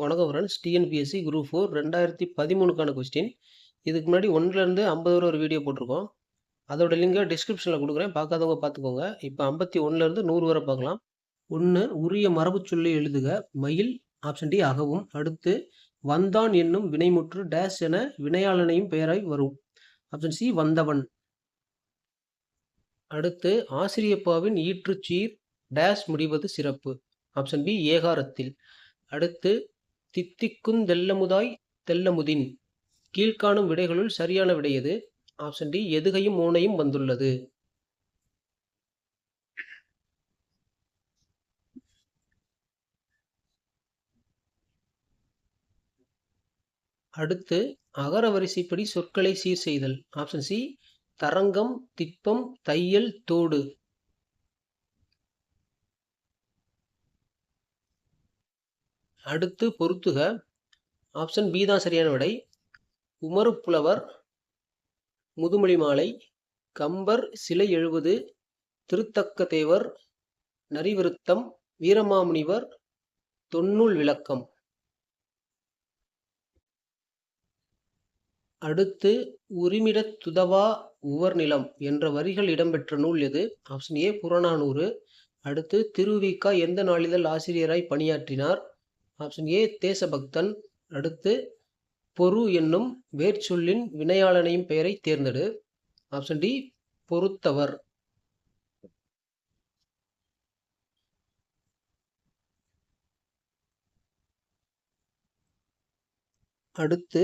வணக்கம் friends TNPSC group four ரெண்டாயிரத்தி பதிமூணுக்கான question இதுக்கு முன்னாடி ஒன்றுலேருந்து ஐம்பது வரை ஒரு வீடியோ போட்டிருக்கோம். அதோட லிங்கை டிஸ்கிரிப்ஷனில் கொடுக்குறேன். பார்க்காதவங்க பார்த்துக்கோங்க. இப்போ ஐம்பத்தி ஒன்றுலேருந்து நூறு வரை பார்க்கலாம். ஒன்று உரிய மரபு சொல்லி எழுதுக. மயில் ஆப்ஷன் டி அகவும். அடுத்து வந்தான் என்னும் வினைமுற்று டேஷ் என வினையாளனையும் பெயராய் வரும். ஆப்ஷன் சி வந்தவன். அடுத்து ஆசிரியப்பாவின் ஈற்றுச்சீர் டேஷ் முடிவது சிறப்பு. ஆப்ஷன் பி ஏகாரத்தில். அடுத்து தித்திக்குந் தெல்லமுதாய் தெல்லமுதின். கீழ்காணும் விடைகளுள் சரியான விடை எது? ஆப்ஷன் டி எதுகையும் மூனையும் வந்துள்ளது. அடுத்து அகர வரிசைப்படி சொற்களை சீர் செய்தல். ஆப்ஷன் சி தரங்கம் திப்பம் தையல் தோடு. அடுத்து பொருத்துக ஆப்ஷன் பி தான் சரியான விடை. உமறுப்புலவர் முதுமொழி மாலை கம்பர் சிலை எழுவது திருத்தக்க தேவர் நரிவிருத்தம் வீரமாமுனிவர் தொன்னூல் விளக்கம். அடுத்து உரிமிடத் துதவா உவர்நிலம் என்ற வரிகள் இடம்பெற்ற நூல் எது? Option A Purananuru. அடுத்து திருவிக்கா எந்த நாளிதழ் ஆசிரியராய் பணியாற்றினார்? Option A Desabhakthan. அடுத்து பொரு என்னும் வேர்ச்சொல்லின் வினையாளனையும் பெயரை தேர்ந்தெடு. ஆப்ஷன் டி பொறுத்தவர் அடுத்து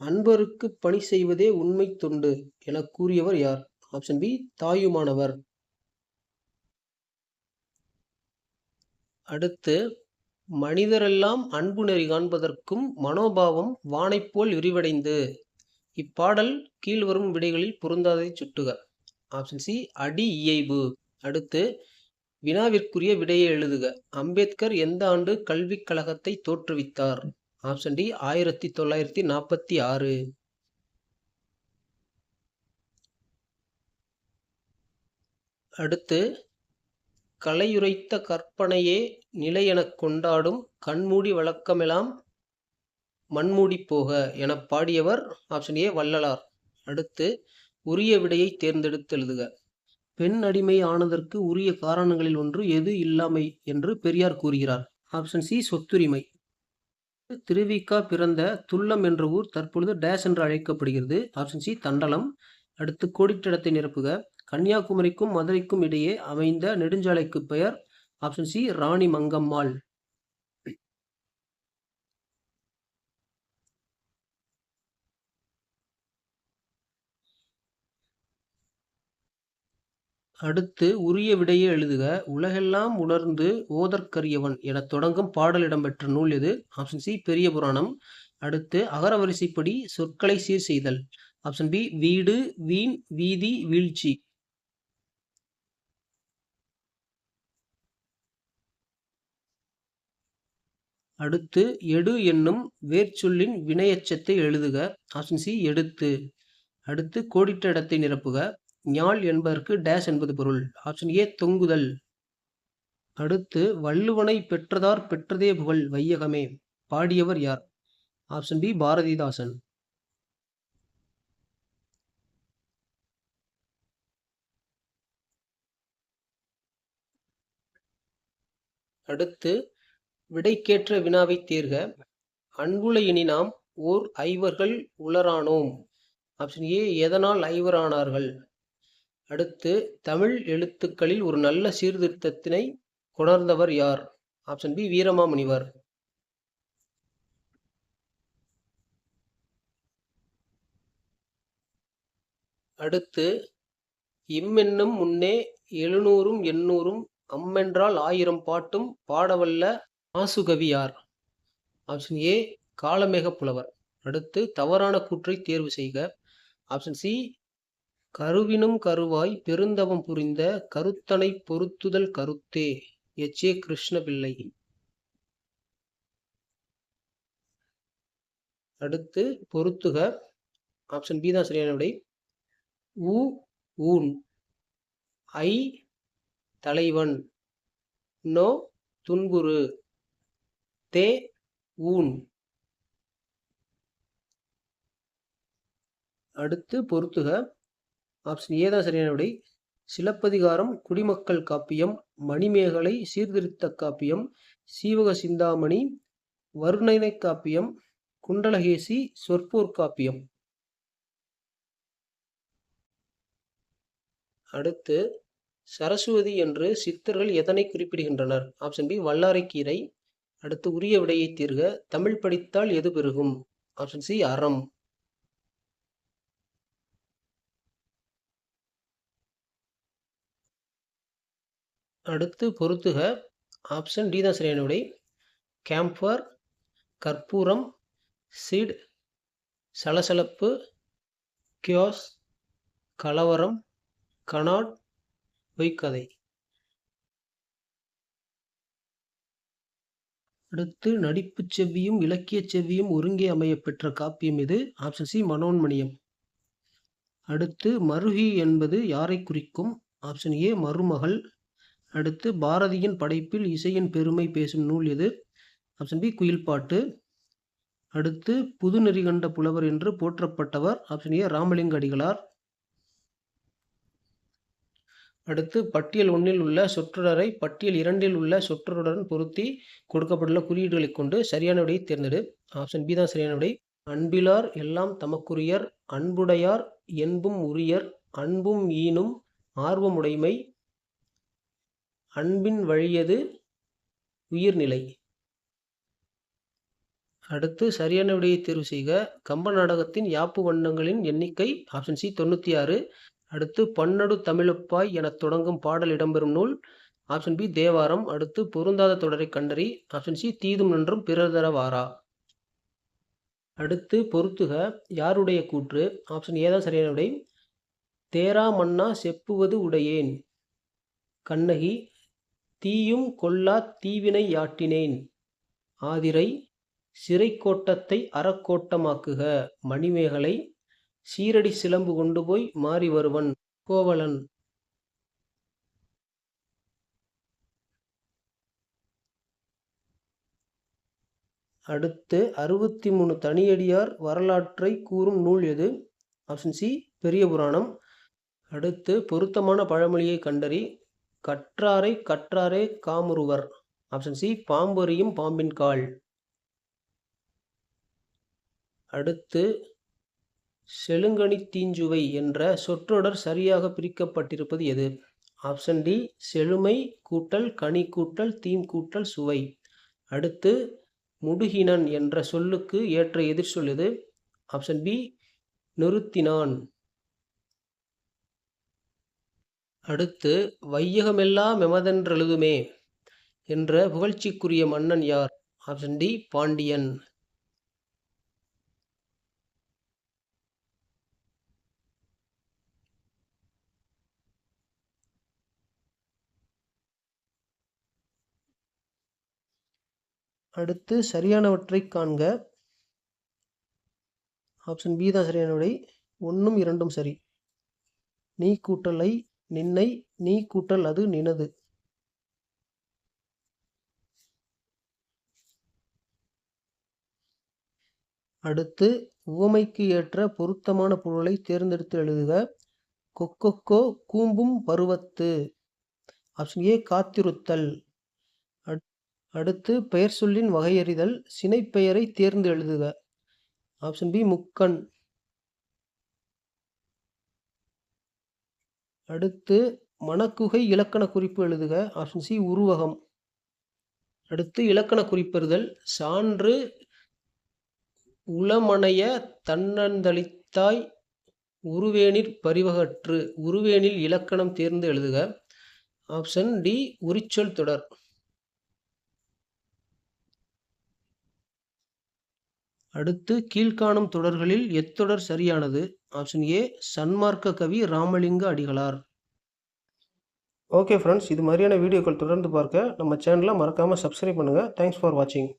அன்பருக்கு பணி செய்வதே உண்மை தொண்டு என கூறியவர் யார்? Option B Thayumanavar. அடுத்து மனிதரெல்லாம் அன்பு நெறி காண்பதற்கும் மனோபாவம் வானைப்போல் விரிவடைந்து. இப்பாடல் கீழ்வரும் விடைகளில் பொருந்தாதை சுட்டுக. ஆப்ஷன் சி அடி இயைபு. அடுத்து வினாவிற்குரிய விடையை எழுதுக. அம்பேத்கர் எந்த ஆண்டு கல்விக் கழகத்தை தோற்றுவித்தார்? ஆப்ஷன் டி ஆயிரத்தி தொள்ளாயிரத்தி நாற்பத்தி ஆறு. அடுத்து கலையுரைத்த கற்பனையே நிலை எனக் கொண்டாடும் கண்மூடி வழக்கமெல்லாம் மண்மூடி போக எனப் பாடியவர் ஆப்ஷன் ஏ வள்ளலார். அடுத்து உரிய விடையை தேர்ந்தெடுத்து எழுதுக. பெண் அடிமை ஆனதற்கு உரிய காரணங்களில் ஒன்று எது இல்லாமை என்று பெரியார் கூறுகிறார். ஆப்ஷன் சி சொத்துரிமை. திருவிக்கா பிறந்த துல்லம் என்ற ஊர் தற்பொழுது டேஷ் என்று அழைக்கப்படுகிறது. Option C Thandalam. அடுத்து கோடிட்டிடத்தை நிரப்புக. கன்னியாகுமரிக்கும் மதுரைக்கும் இடையே அமைந்த நெடுஞ்சாலைக்கு பெயர் ஆப்ஷன் சி ராணி மங்கம்மாள் அடுத்து உரிய விடையை எழுதுக. உலகெல்லாம் உணர்ந்து ஓதற்கரியவன் என தொடங்கும் பாடல் இடம்பெற்ற நூல் எது? ஆப்ஷன் சி பெரிய புராணம். அடுத்து அகரவரிசைப்படி சொற்களை சீர் செய்தல். ஆப்ஷன் பி வீடு வீண் வீதி வீழ்ச்சி. அடுத்து எடு என்னும் வேர்ச்சொல்லின் வினையச்சத்தை எழுதுக. ஆப்ஷன் சி எடுத்து. அடுத்து கோடிட்ட இடத்தை நிரப்புக. ஞாள் என்பதற்கு டேஷ் என்பது பொருள். ஆப்ஷன் ஏ தொங்குதல். அடுத்து வள்ளுவனை பெற்றதார் பெற்றதே புகழ் வையகமே. பாடியவர் யார்? Option B Bharathidasan. அடுத்து விடைக்கேற்ற வினாவை தேர்க. அன்புல இனி நாம் ஓர் ஐவர்கள் உளரானோம். ஆப்ஷன் ஏ எதனால் ஐவரானார்கள்? அடுத்து தமிழ் எழுத்துக்களில் ஒரு நல்ல சீர்திருத்தத்தினை கொணர்ந்தவர் யார்? Option B Veeramamunivar. அடுத்து இம்மென்னும் முன்னே எழுநூறும் எண்ணூறும் அம்மென்றால் ஆயிரம் பாட்டும் பாடவல்ல ஆசுகவி யார்? ஆப்ஷன் ஏ காலமேக புலவர். அடுத்து தவறான கூற்றை தேர்வு செய்க. ஆப்ஷன் சி கருவினும் கருவாய் பெருந்தவம் புரிந்த கருத்தனை பொருத்துதல் கருத்தே. H A Krishnapillai. அடுத்து பொருத்துக. ஆப்ஷன் பி தான் சரியான விடை. உ ஊன். ஐ தலைவன். நோ துன்புறு. தே ஊன். அடுத்து பொறுத்துக ஆப்ஷன் ஏ தான் சரியான விடை. சிலப்பதிகாரம் குடிமக்கள் காப்பியம் மணிமேகலை சீர்திருத்த காப்பியம் சீவக சிந்தாமணி வருணனை காப்பியம் குண்டலகேசி சொற்போர் காப்பியம். அடுத்து சரஸ்வதி என்று சித்தர்கள் எதனை குறிப்பிடுகின்றனர்? ஆப்ஷன் பி வல்லாரைக்கீரை அடுத்து உரிய விடையை தீர்க. தமிழ் படித்தால் எது பெருகும்? ஆப்ஷன் சி அறம். அடுத்து பொறுத்துக. ஆப்ஷன் டி தான் சரியான விடை. கேம்பர் கற்பூரம் சீட் சலசலப்பு கியோஸ் கலவரம் கனாட் பொய்க்கதை. அடுத்து நடிப்புச் செவ்வியும் இலக்கியச் செவ்வியும் ஒருங்கே அமைய பெற்ற காப்பியம் இது. Option C Manonmaniyam. அடுத்து மருகி என்பது யாரை குறிக்கும்? ஆப்ஷன் ஏ மருமகள். அடுத்து பாரதியின் படைப்பில் இசையின் பெருமை பேசும் நூல் எது ஆப்ஷன் பி குயில்பாட்டு. அடுத்து புது நெறிகண்ட புலவர் என்று போற்றப்பட்டவர். ஆப்ஷன் ஏ ராமலிங்க அடிகளார். அடுத்து பட்டியல் ஒன்றில் உள்ள சொற்றொடரை பட்டியல் இரண்டில் உள்ள சொற்றொடருடன் பொருத்தி கொடுக்கப்பட்டுள்ள குறியீடுகளைக் கொண்டு சரியான விடையை தேர்ந்தெடு. ஆப்ஷன் பி தான் சரியான விடை. அன்பிலார் எல்லாம் தமக்குரியர் அன்புடையார் என்பும் உரியர் அன்பும் ஈனும் ஆர்வமுடைமை அன்பின் வழியது உயிர்நிலை. அடுத்து சரியான விடையை தேர்வு செய்க. கம்ப நாடகத்தின் யாப்பு வண்ணங்களின் எண்ணிக்கை ஆப்ஷன் சி தொண்ணூற்றி ஆறு. அடுத்து பன்னடு தமிழப்பாய் எனத் தொடங்கும் பாடல் இடம்பெறும் நூல். Option B Thevaram. அடுத்து பொருந்தாத தொடரை கண்டறி. ஆப்ஷன் சி தீதும் நன்றும் பிறர் தர வாரா. அடுத்து பொறுத்துக யாருடைய கூற்று? ஆப்ஷன் ஏதான் சரியான விடை? தேரா மன்னா செப்புவது உடையேன். கண்ணகி தீயும் கொல்லா தீவினை யாட்டினேன். ஆதிரை சிறை கோட்டத்தை அறக்கோட்டமாக்குக. மணிமேகலை சீரடி சிலம்பு கொண்டு போய் மாறி வருவன் கோவலன். அடுத்து அறுபத்தி மூணு தனியடியார் வரலாற்றை கூறும் நூல் எது? ஆப்ஷன் சி பெரிய புராணம். அடுத்து பொருத்தமான பழமொழியை கண்டறி கற்றாரை கற்றாரே காமுருவர். ஆப்ஷன் சி பாம்பறியும் பாம்பின் கால். அடுத்து செழுங்கனி தீஞ்சுவை என்ற சொற்றொடர் சரியாக பிரிக்கப்பட்டிருப்பது எது? ஆப்ஷன் டி செழுமை கூட்டல் கனி கூட்டல் தீம் கூட்டல் சுவை. அடுத்து முடுகினன் என்ற சொல்லுக்கு ஏற்ற எதிர் சொல் எது? ஆப்ஷன் பி நிறுத்தினான். அடுத்து வையகமெல்லாம் எமதென்றெழுதுமே என்ற புகழ்ச்சிக்குரிய மன்னன் யார்? Option D Pandiyan. அடுத்து சரியானவற்றை காண்க. ஆப்ஷன் பி தான் சரியான விடை. ஒன்றும் இரண்டும் சரி. நீ கூட்டலை நின்னை நீ கூட்டல் அது நினது. அடுத்து உவமைக்கு ஏற்ற பொருத்தமான பொருளை தேர்ந்தெடுத்து எழுதுக. கொக்கொக்கோ கூம்பும் பருவத்து. ஆப்ஷன் ஏ காத்திருத்தல். அடுத்து பெயர் சொல்லின் வகையறிதல் சினைப்பெயரை தேர்ந்து எழுதுக. ஆப்ஷன் பி முக்கண். அடுத்து மணக்குகை இலக்கண குறிப்பு எழுதுக. ஆப்ஷன் சி உருவகம். அடுத்து இலக்கண குறிப்பெறுதல். சான்று உளமணைய தன்னந்தளித்தாய் உருவேனிற் பரிவகற்று. உருவேனில் இலக்கணம் தேர்ந்து எழுதுக. ஆப்ஷன் டி உரிச்சொல் தொடர். அடுத்து கீழ்காணும் தொடர்களில் எத்தொடர் சரியானது? ஆப்ஷன் ஏ சன்மார்க்க கவி ராமலிங்க அடிகளார். ஓகே ஃப்ரெண்ட்ஸ் இது மாதிரியான வீடியோக்கள் தொடர்ந்து பார்க்க நம்ம சேனலை மறக்காமல் சப்ஸ்கிரைப் பண்ணுங்கள் தேங்க்ஸ் ஃபார் வாட்சிங்